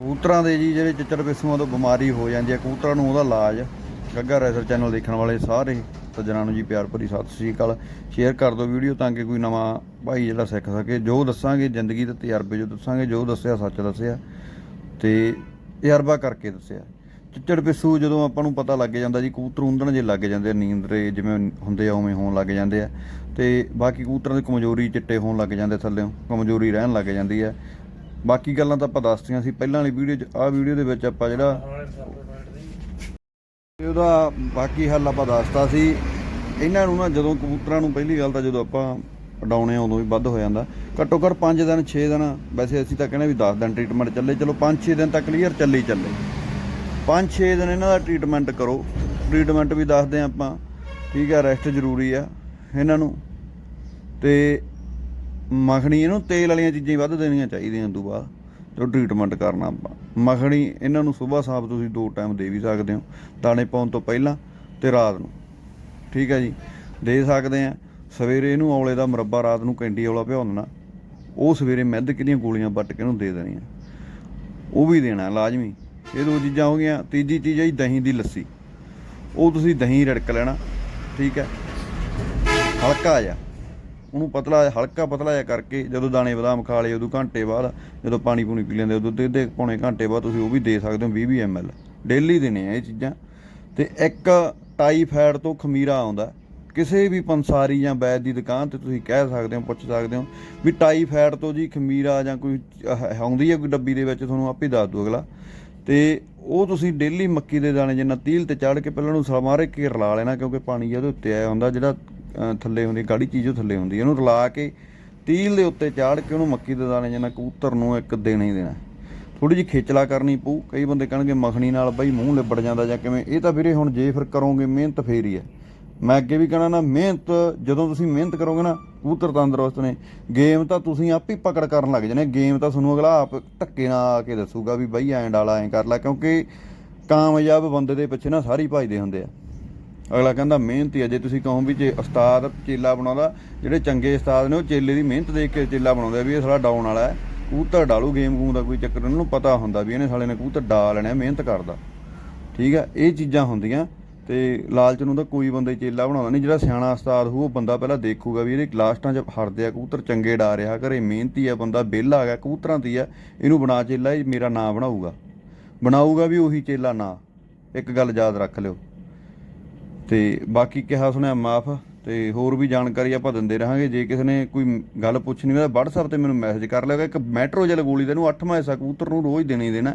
ਕਬੂਤਰਾਂ ਦੇ ਜੀ ਜਿਹੜੇ ਚਿੱਚੜ ਪਿਸੂਆਂ ਤੋਂ ਬਿਮਾਰੀ ਹੋ ਜਾਂਦੀ ਹੈ ਕਬੂਤਰਾਂ ਨੂੰ ਉਹਦਾ ਇਲਾਜ ਗੱਗਾ ਰੈਸਰ ਚੈਨਲ ਦੇਖਣ ਵਾਲੇ ਸਾਰੇ ਸੱਜਣਾਂ ਨੂੰ ਜੀ ਪਿਆਰ ਭਰੀ ਸਤਿ ਸ੍ਰੀ ਅਕਾਲ। ਸ਼ੇਅਰ ਕਰ ਦਿਓ ਵੀਡੀਓ ਤਾਂ ਕਿ ਕੋਈ ਨਵਾਂ ਭਾਈ ਜਿਹੜਾ ਸਿੱਖ ਸਕੇ। ਜੋ ਦੱਸਾਂਗੇ ਜ਼ਿੰਦਗੀ ਦੇ ਤਜਰਬੇ ਜੋ ਦੱਸਾਂਗੇ ਜੋ ਦੱਸਿਆ ਸੱਚ ਦੱਸਿਆ ਤੇ ਤਜਰਬਾ ਕਰਕੇ ਦੱਸਿਆ। ਚਿੱਚੜ ਪਿਸੂ ਜਦੋਂ ਆਪਾਂ ਨੂੰ ਪਤਾ ਲੱਗ ਜਾਂਦਾ ਜੀ ਕਬੂਤਰ ਉਂਦਣ ਜੇ ਲੱਗ ਜਾਂਦੇ ਆ, ਨੀਂਦਰੇ ਜਿਵੇਂ ਹੁੰਦੇ ਆ ਉਵੇਂ ਹੋਣ ਲੱਗ ਜਾਂਦੇ ਆ। ਤੇ ਬਾਕੀ ਕਬੂਤਰਾਂ ਦੀ ਕਮਜ਼ੋਰੀ ਚਿੱਟੇ ਹੋਣ ਲੱਗ ਜਾਂਦੇ ਥੱਲੇੋਂ ਕਮਜ਼ੋਰੀ ਰਹਿਣ ਲੱਗ ਜਾਂਦੀ ਹੈ। ਬਾਕੀ ਗੱਲਾਂ ਤਾਂ ਆਪਾਂ ਦੱਸਤੀਆਂ ਸੀ, ਪਹਿਲਾਂ ਵਾਲੀ ਵੀਡੀਓ 'ਚ, ਆਹ ਵੀਡੀਓ ਦੇ ਵਿੱਚ ਆਪਾਂ ਜਿਹੜਾ ਤੇ ਉਹਦਾ ਬਾਕੀ ਹੱਲ ਆਪਾਂ ਦੱਸਤਾ ਸੀ। ਇਹਨਾਂ ਨੂੰ ਨਾ ਜਦੋਂ ਕਬੂਤਰਾਂ ਨੂੰ ਪਹਿਲੀ ਗੱਲ ਤਾਂ ਜਦੋਂ ਆਪਾਂ ਉਡਾਉਣੇ ਆ, ਉਦੋਂ ਵੀ ਵੱਧ ਹੋ ਜਾਂਦਾ। ਘੱਟੋ ਘੱਟ 5 ਦਿਨ 6 ਦਿਨ, ਵੈਸੇ ਅਸੀਂ ਤਾਂ ਕਹਿੰਦੇ ਵੀ 10 ਦਿਨ ਟ੍ਰੀਟਮੈਂਟ ਚੱਲੇ। ਚਲੋ 5-6 ਦਿਨ ਤਾਂ ਕਲੀਅਰ ਚੱਲੇ ਹੀ ਚੱਲੇ। 5-6 ਦਿਨ ਇਹਨਾਂ ਦਾ ਟ੍ਰੀਟਮੈਂਟ ਕਰੋ। ਟ੍ਰੀਟਮੈਂਟ ਵੀ ਦੱਸਦੇ ਆ ਆਪਾਂ। ਠੀਕ ਆ ਰੈਸਟ ਜ਼ਰੂਰੀ ਆ ਇਹਨਾਂ ਨੂੰ। ਤੇ ਮੱਖਣੀ ਇਹਨੂੰ ਤੇਲ ਵਾਲੀਆਂ ਚੀਜ਼ਾਂ ਹੀ ਵੱਧ ਦੇਣੀਆਂ ਚਾਹੀਦੀਆਂ ਤੋਂ ਬਾਅਦ ਜੋ ਟ੍ਰੀਟਮੈਂਟ ਕਰਨਾ ਆਪਾਂ। ਮੱਖਣੀ ਇਹਨਾਂ ਨੂੰ ਸਵੇਰ ਸ਼ਾਮ ਤੁਸੀਂ ਦੋ ਟਾਈਮ ਦੇ ਵੀ ਸਕਦੇ ਹੋ, ਦਾਣੇ ਪਾਉਣ ਤੋਂ ਪਹਿਲਾਂ ਤੇ ਰਾਤ ਨੂੰ। ਠੀਕ ਹੈ ਜੀ? ਦੇ ਸਕਦੇ ਆ ਸਵੇਰੇ ਇਹਨੂੰ ਔਲੇ ਦਾ ਮੁਰੱਬਾ ਰਾਤ ਨੂੰ ਕੈਂਡੀ ਔਲਾ ਭਿਓ ਦੇਣਾ ਉਹ ਸਵੇਰੇ ਮਿੱਧ ਕਿਹਦੀਆਂ ਗੋਲੀਆਂ ਵੱਟ ਕੇ ਇਹਨੂੰ ਦੇ ਦੇਣੀਆਂ। ਉਹ ਵੀ ਦੇਣਾ ਲਾਜ਼ਮੀ। ਇਹ ਦੋ ਚੀਜ਼ਾਂ ਹੋ ਗਈਆਂ। ਤੀਜੀ ਚੀਜ਼ ਹੈ ਜੀ ਦਹੀਂ ਦੀ ਲੱਸੀ। ਉਹ ਤੁਸੀਂ ਦਹੀਂ ਰੜਕ ਲੈਣਾ। ਠੀਕ ਹੈ? ਹਲਕਾ ਜਿਹਾ। ਉਹਨੂੰ ਪਤਲਾ, ਹਲਕਾ ਪਤਲਾ ਜਿਹਾ ਕਰਕੇ ਜਦੋਂ ਦਾਣੇ ਬਦਾਮ ਖਾ ਲਏ, ਉਦੋਂ ਘੰਟੇ ਬਾਅਦ ਜਦੋਂ ਪਾਣੀ ਪੂਣੀ ਪੀ ਲੈਂਦੇ, ਉਦੋਂ ਅੱਧੇ ਅੱਧੇ ਪੌਣੇ ਘੰਟੇ ਬਾਅਦ ਤੁਸੀਂ ਉਹ ਵੀ ਦੇ ਸਕਦੇ ਹੋ 20 20 ml ਡੇਲੀ ਦੇਣੇ ਆ ਇਹ ਚੀਜ਼ਾਂ। ਤੇ ਇੱਕ ਟਾਈਫਾਇਡ ਤੋਂ ਖਮੀਰਾ ਆਉਂਦਾ। ਕਿਸੇ ਵੀ ਪੰਸਾਰੀ ਜਾਂ ਵੈਦ ਦੀ ਦੁਕਾਨ ਤੇ ਤੁਸੀਂ ਕਹਿ ਸਕਦੇ ਹੋ, ਪੁੱਛ ਸਕਦੇ ਹੋ ਵੀ ਟਾਈਫਾਇਡ ਤੋਂ ਜੀ ਖਮੀਰਾ ਜਾਂ ਕੋਈ ਆਉਂਦੀ ਹੈ ਕੋਈ ਡੱਬੀ ਦੇ ਵਿੱਚ, ਤੁਹਾਨੂੰ ਆਪੇ ਦੱਸ ਦੂ ਅਗਲਾ। ਤੇ ਉਹ ਤੁਸੀਂ ਡੇਲੀ ਮੱਕੀ ਦੇ ਦਾਣੇ ਜਿੰਨਾ ਤੀਲ ਤੇ ਚਾੜ ਕੇ ਪਹਿਲਾਂ ਉਹਨੂੰ ਸਮਾਰੇ ਕੇ ਰਲਾ ਲੈਣਾ, ਕਿਉਂਕਿ ਪਾਣੀ ਇਹਦੇ ਉੱਤੇ ਆਇਆ ਹੁੰਦਾ, ਜਿਹੜਾ ਥੱਲੇ ਹੁੰਦੀ, ਗਾੜੀ ਚੀਜ਼ ਉਹ ਥੱਲੇ ਹੁੰਦੀ, ਇਹਨੂੰ ਰਲਾ ਕੇ ਤੀਲ ਦੇ ਉੱਤੇ ਚਾੜ ਕੇ ਉਹਨੂੰ ਮੱਕੀ ਦੇ ਦਾਣੇ ਜਿੰਨਾ ਕਬੂਤਰ ਨੂੰ ਇੱਕ ਦੇਣਾ ਹੀ ਦੇਣਾ। ਥੋੜੀ ਜਿਹੀ ਖੇਚਲਾ ਕਰਨੀ ਪਊ, ਕਈ ਬੰਦੇ ਕਹਿਣਗੇ ਮੱਖਣੀ ਨਾਲ ਬਈ ਮੂੰਹ ਲਿਬੜ ਜਾਂਦਾ ਜਾਂ ਕਿਵੇਂ, ਇਹ ਤਾਂ ਵੀਰੇ ਹੁਣ ਜੇ ਫਿਰ ਕਰੋਗੇ ਮਿਹਨਤ ਫੇਰ ਹੀ ਹੈ। ਮੈਂ ਅੱਗੇ ਵੀ ਕਹਿਣਾ ਨਾ, ਮਿਹਨਤ ਜਦੋਂ ਤੁਸੀਂ ਮਿਹਨਤ ਕਰੋਗੇ ਨਾ, ਕਬੂਤਰ ਤੰਦਰੁਸਤ ਨੇ। ਗੇਮ ਤਾਂ ਤੁਸੀਂ ਆਪ ਹੀ ਪਕੜ ਕਰਨ ਲੱਗ ਜਾਣੇ, ਗੇਮ ਤਾਂ ਤੁਹਾਨੂੰ ਅਗਲਾ ਆਪ ਧੱਕੇ ਨਾਲ ਆ ਕੇ ਦੱਸੂਗਾ ਵੀ ਬਈ ਐਂ ਡਾਲਾ ਐਂ ਕਰ ਲੈ, ਕਿਉਂਕਿ ਕਾਮਯਾਬ ਬੰਦੇ ਦੇ ਪਿੱਛੇ ਨਾ ਸਾਰੀ ਭਜਦੇ ਹੁੰਦੇ ਆ। ਅਗਲਾ ਕਹਿੰਦਾ ਮਿਹਨਤੀ ਆ ਜੇ ਤੁਸੀਂ ਕਹੋ ਵੀ ਜੇ ਉਸਤਾਦ ਚੇਲਾ ਬਣਾਉਂਦਾ ਜਿਹੜੇ ਚੰਗੇ ਉਸਤਾਦ ਨੇ ਉਹ ਚੇਲੇ ਦੀ ਮਿਹਨਤ ਦੇਖ ਕੇ ਚੇਲਾ ਬਣਾਉਂਦੇ ਵੀ ਇਹ ਸਾਲਾ ਡਾਉਣ ਵਾਲਾ ਹੈ। ਕਬੂਤਰ ਡਾਲੂ ਗੇਮ ਗੂਮ ਦਾ ਕੋਈ ਚੱਕਰ ਨਹੀਂ, ਉਹਨਾਂ ਨੂੰ ਪਤਾ ਹੁੰਦਾ ਵੀ ਇਹਨੇ ਸਾਲੇ ਨੇ ਕਬੂਤਰ ਡਾ ਲੈਣਾ ਮਿਹਨਤ ਕਰਦਾ। ਠੀਕ ਹੈ ਇਹ ਚੀਜ਼ਾਂ ਹੁੰਦੀਆਂ ਤੇ ਲਾਲਚ ਨੂੰ ਤਾਂ ਕੋਈ ਬੰਦਾ ਹੀ ਚੇਲਾ ਬਣਾਉਂਦਾ ਨਹੀਂ ਜਿਹੜਾ ਸਿਆਣਾ ਉਸਤਾਦ ਹੋਊ ਉਹ ਬੰਦਾ ਪਹਿਲਾਂ ਦੇਖੂਗਾ ਵੀ ਇਹਦੇ ਲਾਸਟਾਂ 'ਚ ਹਰਦੇ ਆ ਕਬੂਤਰ ਚੰਗੇ ਡਾ ਰਿਹਾ ਘਰੇ ਮਿਹਨਤੀ ਆ ਬੰਦਾ ਵਿਹਲਾ ਆ ਕਬੂਤਰਾਂ ਦੀ ਆ ਇਹਨੂੰ ਬਣਾ ਚੇਲਾ ਇਹ ਮੇਰਾ ਨਾਂ ਬਣਾਊਗਾ। ਬਣਾਊਗਾ ਵੀ ਉਹੀ ਚੇਲਾ ਨਾਂ। ਇੱਕ ਗੱਲ ਯਾਦ ਰੱਖ ਲਿਓ ਤੇ ਬਾਕੀ ਕਿਹਾ ਸੁਣਿਆ ਮਾਫ, ਤੇ ਹੋਰ ਵੀ ਜਾਣਕਾਰੀ ਆਪਾਂ ਦਿੰਦੇ ਰਹਾਂਗੇ। ਜੇ ਕਿਸੇ ਨੇ ਕੋਈ ਗੱਲ ਪੁੱਛਣੀ ਹੋਵੇ ਤਾਂ WhatsApp ਤੇ ਮੈਨੂੰ ਮੈਸੇਜ ਕਰ ਲਿਓ ਇੱਕ ਮੈਟਰੋ ਜਲ ਗੋਲੀ ਦਾ ਇਹਨੂੰ 8ਵਾਂ ਹਿੱਸਾ ਕਬੂਤਰ ਨੂੰ ਰੋਜ਼ ਦੇਣਾ ਹੀ ਦੇਣਾ।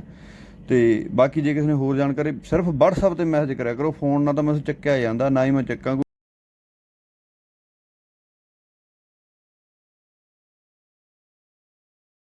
ਤੇ ਬਾਕੀ ਜੇ ਕਿਸੇ ਨੇ ਹੋਰ ਜਾਣਕਾਰੀ, ਸਿਰਫ WhatsApp ਤੇ ਮੈਸੇਜ ਕਰਿਆ ਕਰੋ। ਫੋਨ ਨਾਲ ਤਾਂ ਮੈਂ ਚੱਕਿਆ ਜਾਂਦਾ, ਨਾ ਹੀ ਮੈਂ ਚੱਕਾਂ